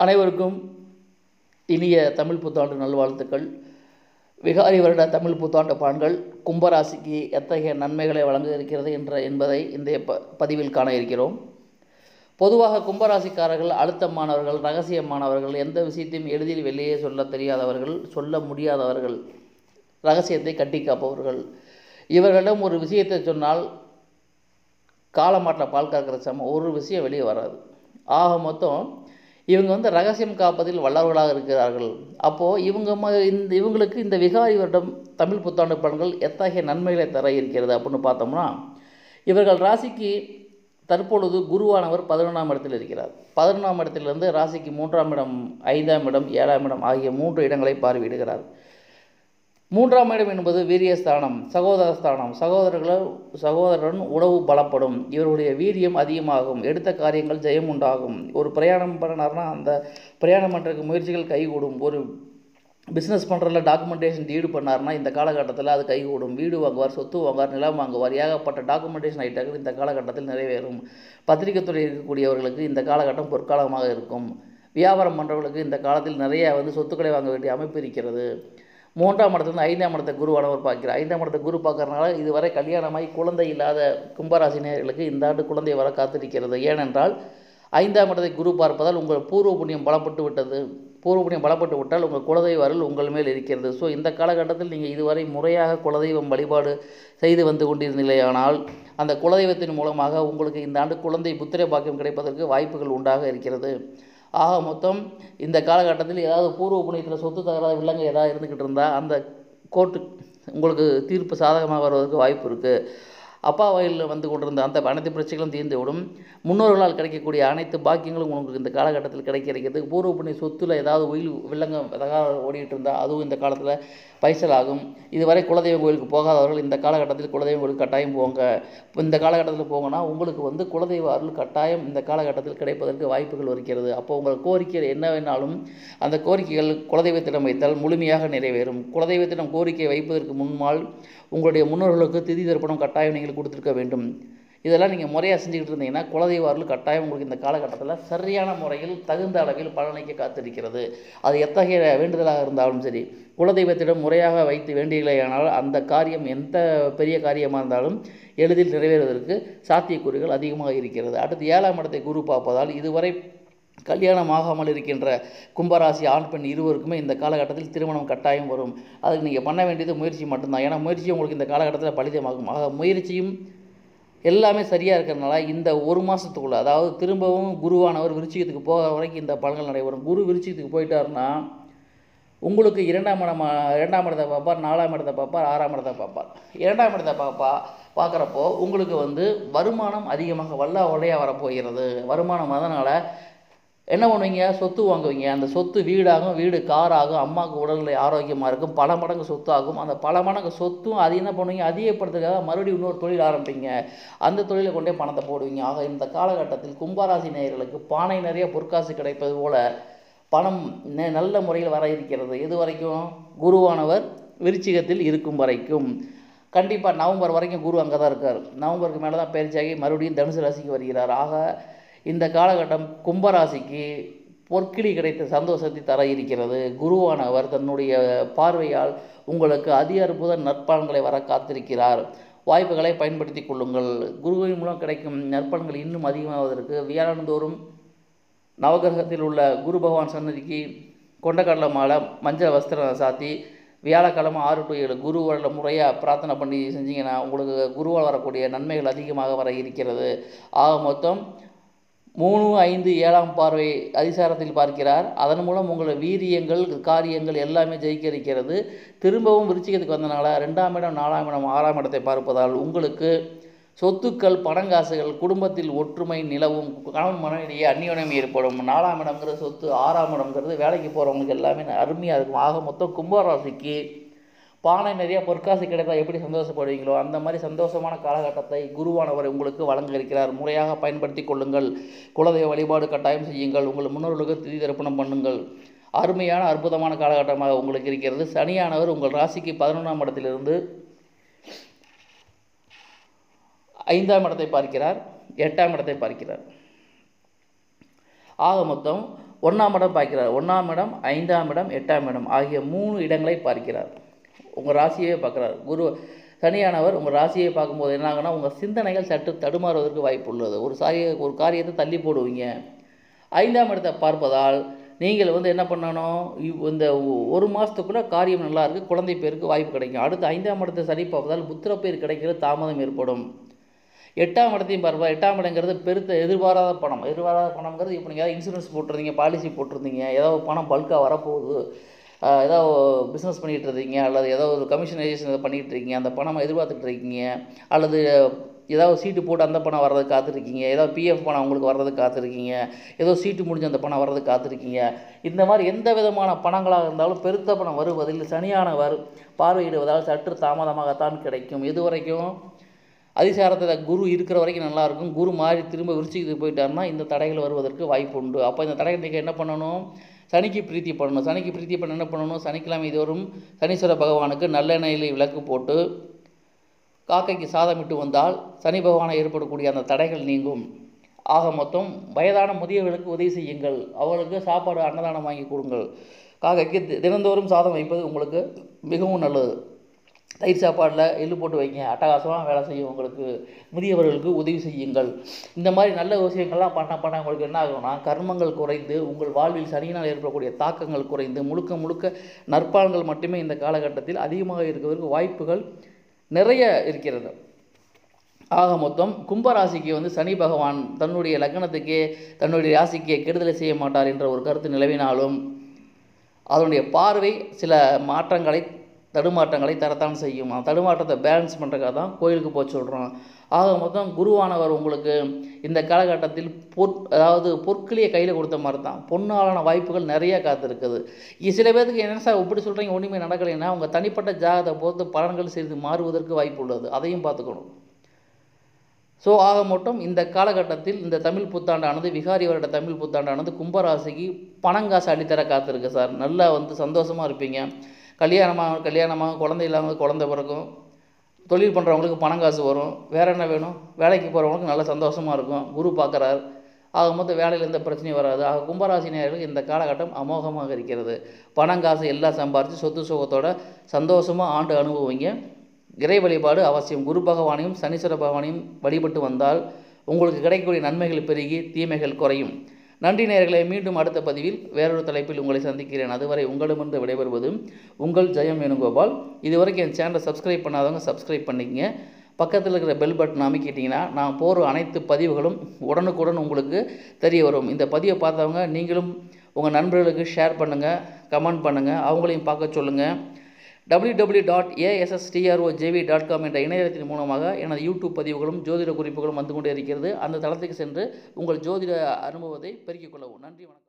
அனைவருக்கும் இனிய தமிழ் புத்தாண்டு நல்வாழ்த்துக்கள். விகாரி வருட தமிழ் புத்தாண்டு பான்கள் கும்பராசிக்கு எத்தகைய நன்மைகளை வழங்க இருக்கிறது என்ற என்பதை இந்த ப பதிவில் காண இருக்கிறோம். பொதுவாக கும்பராசிக்காரர்கள் அழுத்தமானவர்கள் ரகசியமானவர்கள் எந்த விஷயத்தையும் எளிதில் வெளியே சொல்ல தெரியாதவர்கள் சொல்ல முடியாதவர்கள் ரகசியத்தை கட்டி காப்பவர்கள். இவர்களிடம் ஒரு விஷயத்தை சொன்னால் காலமாட்டில் பால் கறக்கிற சமம். ஒரு விஷயம் வெளியே வராது. ஆக மொத்தம் இவங்க வந்து ரகசியம் காப்பதில் வல்லவர்களாக இருக்கிறார்கள். அப்போது இவங்க ம இந்த இவங்களுக்கு இந்த விகாரி வருடம் தமிழ் புத்தாண்டு பலன்கள் எத்தகைய நன்மைகளை தர இருக்கிறது அப்படின்னு பார்த்தோம்னா இவர்கள் ராசிக்கு தற்பொழுது குருவானவர் பதினொன்றாம் இடத்தில் இருக்கிறார். பதினொன்றாம் இடத்திலிருந்து ராசிக்கு மூன்றாம் இடம் ஐந்தாம் இடம் ஏழாம் இடம் ஆகிய மூன்று இடங்களை பார்வையிடுகிறார். மூன்றாம் இடம் என்பது வீரியஸ்தானம் சகோதரஸ்தானம். சகோதரர்கள் சகோதரன் உறவு பலப்படும். இவருடைய வீரியம் அதிகமாகும். எடுத்த காரியங்கள் ஜெயம் உண்டாகும் ஒரு பிரயாணம் பண்ணார்னா அந்த பிரயாணம் பண்ணுறதுக்கு முயற்சிகள் கைகூடும். ஒரு பிஸ்னஸ் பண்ணுறதுல டாக்குமெண்டேஷன் டீடு பண்ணார்னா இந்த காலகட்டத்தில் அது கைகூடும். வீடு வாங்குவார் சொத்து வாங்குவார் நிலம் வாங்குவார். ஏகப்பட்ட டாக்குமெண்டேஷன் ஐட்டங்கள் இந்த காலகட்டத்தில் நிறைவேறும். பத்திரிகை துறை இருக்கக்கூடியவர்களுக்கு இந்த காலகட்டம் பொற்காலமாக இருக்கும். வியாபாரம் பண்ணுறவர்களுக்கு இந்த காலத்தில் நிறைய வந்து சொத்துக்களை வாங்க வேண்டிய அமைப்பு இருக்கிறது. மூன்றாம் இடத்துலேருந்து ஐந்தாம் இடத்தை குருவானவர் பார்க்கிறார். ஐந்தாம் இடத்தை குரு பார்க்குறதுனால இதுவரை கல்யாணமாகி குழந்தை இல்லாத கும்பராசினியர்களுக்கு இந்த ஆண்டு குழந்தை வர காத்திருக்கிறது. ஏனென்றால் ஐந்தாம் இடத்தை குரு பார்ப்பதால் உங்கள் பூர்வ புண்ணியம் பலப்பட்டு விட்டது. பூர்வ புண்ணியம் பலப்பட்டு விட்டால் உங்கள் குலதெய்வ அருள் உங்கள் மேல் இருக்கிறது. ஸோ இந்த காலகட்டத்தில் நீங்கள் இதுவரை முறையாக குலதெய்வம் வழிபாடு செய்து வந்து கொண்டிருந்தீர்களேயானால் அந்த குலதெய்வத்தின் மூலமாக உங்களுக்கு இந்த ஆண்டு குழந்தை புத்திர பாக்கியம் கிடைப்பதற்கு வாய்ப்புகள் உண்டாக இருக்கிறது. ஆக மொத்தம் இந்த காலகட்டத்தில் ஏதாவது பூர்வ புண்ணியத்தில் சொத்து தகராத வில்லங்க ஏதாவது இருந்துக்கிட்டு இருந்தால் அந்த கோர்ட்டு உங்களுக்கு தீர்ப்பு சாதகமாக வருவதற்கு வாய்ப்பு இருக்குது அப்பா வகையில் வந்து கொண்டிருந்த அந்த அனைத்து பிரச்சனைகளும் தீர்ந்துவிடும் முன்னோர்களால் கிடைக்கக்கூடிய அனைத்து பாக்கியங்களும் உங்களுக்கு இந்த காலகட்டத்தில் கிடைக்கிறது பூர்வ புண்ணிய சொத்தில் ஏதாவது உயில் வில்லங்கம் ஏதாவது ஓடிட்டு இருந்தால் அதுவும் இந்த காலத்தில் பைசல் ஆகும் இதுவரை குலதெய்வம் கோயிலுக்கு போகாதவர்கள் இந்த காலகட்டத்தில் குலதெய்வம் கோயிலுக்கு கட்டாயம் போங்க. இந்த காலகட்டத்தில் போங்கன்னா உங்களுக்கு வந்து குலதெய்வ அருள் கட்டாயம் இந்த காலகட்டத்தில் கிடைப்பதற்கு வாய்ப்புகள் இருக்கிறது. அப்போ உங்கள் கோரிக்கை என்ன வேணாலும் அந்த கோரிக்கைகள் குலதெய்வத்திடம் வைத்தால் முழுமையாக நிறைவேறும். குலதெய்வத்திடம் கோரிக்கை வைப்பதற்கு முன்னால் உங்களுடைய முன்னோர்களுக்கு திதி தர்ப்பணம் கட்டாயம் நீங்கள் கொடுத்துருக்க வேண்டும். இதெல்லாம் நீங்கள் முறையாக செஞ்சுக்கிட்டு இருந்தீங்கன்னா குலதெய்வ அருள் கட்டாயம் உங்களுக்கு இந்த காலகட்டத்தில் சரியான முறையில் தகுந்த அளவில் பலனளிக்க காத்திருக்கிறது. அது எத்தகைய வேண்டுதலாக இருந்தாலும் சரி குலதெய்வத்திடம் முறையாக வைத்து வேண்டியலையானால் அந்த காரியம் எந்த பெரிய காரியமாக இருந்தாலும் எளிதில் நிறைவேறுவதற்கு சாத்தியக்கூறுகள் அதிகமாக இருக்கிறது. அடுத்து ஏழாம் இடத்தை குரு பார்ப்பதால் இதுவரை கல்யாணம் ஆகாமல் இருக்கின்ற கும்பராசி ஆண் பெண் இருவருக்குமே இந்த காலகட்டத்தில் திருமணம் கட்டாயம் வரும். அதுக்கு நீங்கள் பண்ண வேண்டியது முயற்சி மட்டும்தான். ஏன்னா முயற்சி உங்களுக்கு இந்த காலகட்டத்தில் பலிதமாகும். ஆக முயற்சியும் எல்லாமே சரியாக இருக்கிறதுனால இந்த ஒரு மாதத்துக்குள்ளே அதாவது திரும்பவும் குருவானவர் விருச்சிகத்துக்கு போகிற வரைக்கும் இந்த பலன்கள் நடைபெறும். குரு விருச்சிகத்துக்கு போயிட்டாருன்னா உங்களுக்கு இரண்டாம் இடம் இரண்டாம் இடத்தை பார்ப்பார் நாலாம் இடத்தை பார்ப்பார் ஆறாம் இடத்தை பார்ப்பார். இரண்டாம் இடத்தை பார்ப்பா பார்க்குறப்போ உங்களுக்கு வந்து வருமானம் அதிகமாக வல்ல ஒலையாக வரப்போகிறது. வருமானம் அதனால் என்ன பண்ணுவீங்க? சொத்து வாங்குவீங்க. அந்த சொத்து வீடாகும் வீடு காராகும் அம்மாவுக்கு உடல்நிலை ஆரோக்கியமாக இருக்கும் பல மடங்கு சொத்தாகும். அந்த பல மடங்கு சொத்தும் அது என்ன பண்ணுவீங்க? அதிகப்படுத்துறதுக்காக மறுபடியும் இன்னொரு தொழில் ஆரம்பிப்பீங்க. அந்த தொழிலை கொண்டே பணத்தை போடுவீங்க. ஆக இந்த காலகட்டத்தில் கும்பராசி நேயர்களுக்கு பானை நிறைய பொற்காசு கிடைப்பது போல் பணம் நல்ல முறையில் வர இருக்கிறது. இது வரைக்கும்? குருவானவர் விருச்சிகத்தில் இருக்கும் வரைக்கும். கண்டிப்பாக நவம்பர் வரைக்கும் குரு அங்கே தான் இருக்கார். நவம்பருக்கு மேலே தான் பயிற்சியாகி மறுபடியும் தனுசு ராசிக்கு வருகிறார். ஆக இந்த காலகட்டம் கும்பராசிக்கு பொற்கிளி கிடைத்த சந்தோஷத்தை தர இருக்கிறது. குருவானவர் தன்னுடைய பார்வையால் உங்களுக்கு அதி அற்புத நற்பலன்களை வர காத்திருக்கிறார். வாய்ப்புகளை பயன்படுத்தி கொள்ளுங்கள். குருவின் மூலம் கிடைக்கும் நற்பலன்கள் இன்னும் அதிகமாவதற்கு வியாழந்தோறும் நவகிரகத்தில் உள்ள குரு பகவான் சன்னதிக்கு கொண்டக்கடலை மாலை மஞ்சள் வஸ்திரம் சாத்தி வியாழக்கிழமை ஆறு டு ஏழு குரு வருட முறையாக பிரார்த்தனை பண்ணி செஞ்சீங்கன்னா உங்களுக்கு குருவால் வரக்கூடிய நன்மைகள் அதிகமாக வர இருக்கிறது. ஆக மொத்தம் மூணு ஐந்து ஏழாம் பார்வை அதிசாரத்தில் பார்க்கிறார். அதன் மூலம் உங்களை வீரியங்கள் காரியங்கள் எல்லாமே ஜெயிக்க இருக்கிறது திரும்பவும் விருச்சிகத்துக்கு வந்தனால ரெண்டாம் இடம் நாலாம் இடம் ஆறாம் இடத்தை பார்ப்பதால் உங்களுக்கு சொத்துக்கள் பணங்காசுகள் குடும்பத்தில் ஒற்றுமை நிலவும் கணவன் மனைவிடையே அந்நியோன்யம் ஏற்படும். நாலாம் இடம்ங்கிற சொத்து ஆறாம் இடம்ங்கிறது வேலைக்கு போகிறவங்களுக்கு எல்லாமே அருமையாக இருக்கும். ஆக மொத்தம் கும்பராசிக்கு பானை நிறைய பொற்காசு கிடைத்தால் எப்படி சந்தோஷப்படுவீங்களோ அந்த மாதிரி சந்தோஷமான காலகட்டத்தை குருவானவர் உங்களுக்கு வழங்க இருக்கிறார் முறையாக பயன்படுத்தி கொள்ளுங்கள். குலதெய்வ வழிபாடு கட்டாயம் செய்யுங்கள். உங்கள் முன்னோர்களுக்கு திதி தர்ப்பணம் பண்ணுங்கள். அருமையான அற்புதமான காலகட்டமாக உங்களுக்கு இருக்கிறது. சனியானவர் உங்கள் ராசிக்கு பதினொன்றாம் இடத்திலிருந்து ஐந்தாம் இடத்தை பார்க்கிறார். எட்டாம் இடத்தை பார்க்கிறார். ஆக மொத்தம் ஒன்றாம் இடம் பார்க்கிறார். ஒன்றாம் இடம் ஐந்தாம் இடம் எட்டாம் இடம் ஆகிய மூணு இடங்களை பார்க்கிறார். உங்கள் ராசியே பார்க்குறார். குரு சனியானவர் உங்கள் ராசியை பார்க்கும்போது என்ன உங்கள் சிந்தனைகள் சற்று தடுமாறுவதற்கு வாய்ப்பு உள்ளது. ஒரு சாரிய ஒரு காரியத்தை தள்ளி போடுவீங்க. ஐந்தாம் இடத்தை பார்ப்பதால் நீங்கள் வந்து என்ன பண்ணணும்? இவ்- இந்த ஒரு மாதத்துக்குள்ளே காரியம் நல்லா இருக்குது குழந்தை பேருக்கு வாய்ப்பு கிடைக்கும். அடுத்து ஐந்தாம் இடத்தை சரி பார்ப்பதால் புத்திர பேர் கிடைக்கிற தாமதம் ஏற்படும். எட்டாம் இடத்தையும் பார்ப்பா எட்டாம் இடங்கிறது பெருத்த எதிர்பாராத பணம். எதிர்பாராத பணம்ங்கிறது இப்போ நீங்கள் ஏதாவது இன்சூரன்ஸ் போட்டிருந்தீங்க பாலிசி போட்டிருந்தீங்க ஏதாவது பணம் பல்காக வரப்போகுது. ஏதோ ஏதாவது பிஸ்னஸ் பண்ணிகிட்டு இருக்கீங்க அல்லது ஏதோ ஒரு கமிஷனைசேஷன் பண்ணிகிட்டு இருக்கீங்க அந்த பணம் எதிர்பார்த்துட்டு இருக்கீங்க அல்லது ஏதாவது சீட்டு போட்டு அந்த பணம் வர்றது காத்திருக்கீங்க ஏதாவது பிஎஃப் பணம் உங்களுக்கு வர்றது காத்திருக்கீங்க ஏதோ சீட்டு முடிஞ்சு அந்த பணம் வர்றது காத்திருக்கீங்க. இந்த மாதிரி எந்த விதமான பணங்களாக இருந்தாலும் பெருத்த பணம் வருவதில் சனியானவர் பார்வையிடுவதால் சற்று தாமதமாகத்தான் கிடைக்கும். இது வரைக்கும்? அதிசாரத்தில் குரு இருக்கிற வரைக்கும் நல்லாயிருக்கும் குரு மாறி திரும்ப விரிச்சிக்கிட்டு போயிட்டாருன்னா இந்த தடைகள் வருவதற்கு வாய்ப்பு உண்டு அப்போ இந்த தடைகள் நீங்கள் என்ன பண்ணணும்? சனிக்கு பிரீத்தி பண்ணணும். சனிக்கு பிரீத்தி பண்ண என்ன பண்ணணும்? சனிக்கிழமை தோறும் சனீஸ்வர பகவானுக்கு நல்லெண்ணெயில் விளக்கு போட்டு காக்கைக்கு சாதமிட்டு வந்தால் சனி பகவானை ஏற்படக்கூடிய அந்த தடைகள் நீங்கும். ஆக மொத்தம் வயதான முதியவர்களுக்கு உதவி செய்யுங்கள். அவர்களுக்கு சாப்பாடு அன்னதானம் வாங்கி கொடுங்கள். காக்கைக்கு தி- தினந்தோறும் சாதம் வைப்பது உங்களுக்கு மிகவும் நல்லது. தயிர் சாப்பாடில் எள்ளு போட்டு வைங்க. அட்டகாசமாக வேலை செய்யும் உங்களுக்கு. முதியவர்களுக்கு உதவி செய்யுங்கள். இந்த மாதிரி நல்ல விஷயங்கள்லாம் பண்ண பண்ண உங்களுக்கு என்ன ஆகும்னா கர்மங்கள் குறைந்து உங்கள் வாழ்வில் சனியினால் ஏற்படக்கூடிய தாக்கங்கள் குறைந்து முழுக்க முழுக்க நற்பாலங்கள் மட்டுமே இந்த காலகட்டத்தில் அதிகமாக இருக்கிறதுக்கு வாய்ப்புகள் நிறைய இருக்கிறது. ஆக மொத்தம் கும்பராசிக்கு வந்து சனி பகவான் தன்னுடைய லக்னத்துக்கே தன்னுடைய ராசிக்கே கெடுதலை செய்ய மாட்டார் என்ற ஒரு கருத்து நிலவினாலும் அதனுடைய பார்வை சில மாற்றங்களை தடுமாற்றங்களை தரத்தான் செய்யும். அந்த தடுமாற்றத்தை பேலன்ஸ் பண்ணுறக்காக தான் கோயிலுக்கு போக சொல்கிறோம் ஆக மொத்தம் குருவானவர் உங்களுக்கு இந்த காலகட்டத்தில் பொற் அதாவது பொற்களியை கையில் கொடுத்த மாதிரி தான் பொன்னாலான வாய்ப்புகள் நிறைய காத்திருக்குது. சில பேருக்கு என்ன சார் இப்படி சொல்கிறீங்க ஒன்றுமே நடக்கலைன்னா உங்கள் தனிப்பட்ட ஜாதகத்தை பொறுத்து பலன்கள் சிறிது மாறுவதற்கு வாய்ப்பு உள்ளது. அதையும் பார்த்துக்கணும். ஸோ ஆக மொத்தம் இந்த காலகட்டத்தில் இந்த தமிழ் புத்தாண்டானது விகாரி வருட தமிழ் புத்தாண்டானது கும்பராசிக்கு பணங்காசு அள்ளித்தர காத்திருக்கு சார். நல்லா வந்து சந்தோஷமாக இருப்பீங்க. கல்யாணமாக கல்யாணமாக குழந்தை இல்லாமல் குழந்தை பிறக்கும். தொழில் பண்ணுறவங்களுக்கு பணம் காசு வரும். வேறு என்ன வேணும்? வேலைக்கு போகிறவங்களுக்கு நல்ல சந்தோஷமாக இருக்கும். குரு பார்க்குறார். ஆக மொத்தம் வேலையில் எந்த பிரச்சனையும் வராது. ஆக கும்பராசி நேர்களுக்கு இந்த காலகட்டம் அமோகமாக இருக்கிறது. பணம் காசு எல்லாம் சம்பாரித்து சொத்து சுகத்தோட சந்தோஷமாக ஆண்டு அனுபவிங்க. இறை வழிபாடு அவசியம். குரு பகவானையும் சனீஸ்வர பகவானையும் வழிபட்டு வந்தால் உங்களுக்கு கிடைக்கக்கூடிய நன்மைகள் பெருகி தீமைகள் குறையும். நன்றி நேர்களை மீண்டும் அடுத்த பதிவில் வேறொரு தலைப்பில் உங்களை சந்திக்கிறேன். அதுவரை உங்களிடமிருந்து விடைபெறுவது உங்கள் ஜெயம் வேணுகோபால். இதுவரைக்கும் என் சேனலை சப்ஸ்கிரைப் பண்ணாதவங்க சப்ஸ்கிரைப் பண்ணிக்கங்க. பக்கத்தில் இருக்கிற பெல் பட்டன் அமைக்கிட்டிங்கன்னா நான் போகிற அனைத்து பதிவுகளும் உடனுக்குடன் உங்களுக்கு தெரிய வரும். இந்த பதிவை பார்த்தவங்க நீங்களும் உங்கள் நண்பர்களுக்கு ஷேர் பண்ணுங்கள் கமெண்ட் பண்ணுங்கள் அவங்களையும் பார்க்க சொல்லுங்கள் www.assstrojv.com டாட் ஏஎஸ்எஸ்டிஆர்ஓ டாட் காம் என்ற இணையதளத்தின் மூலமாக எனது யூடியூப் பதிவுகளும் ஜோதிட குறிப்புகளும் வந்து கொண்டே இருக்கிறது. அந்த தளத்துக்கு சென்று உங்கள் ஜோதிட அனுபவத்தை பெருக்கிக் கொள்ளவும். நன்றி வணக்கம்.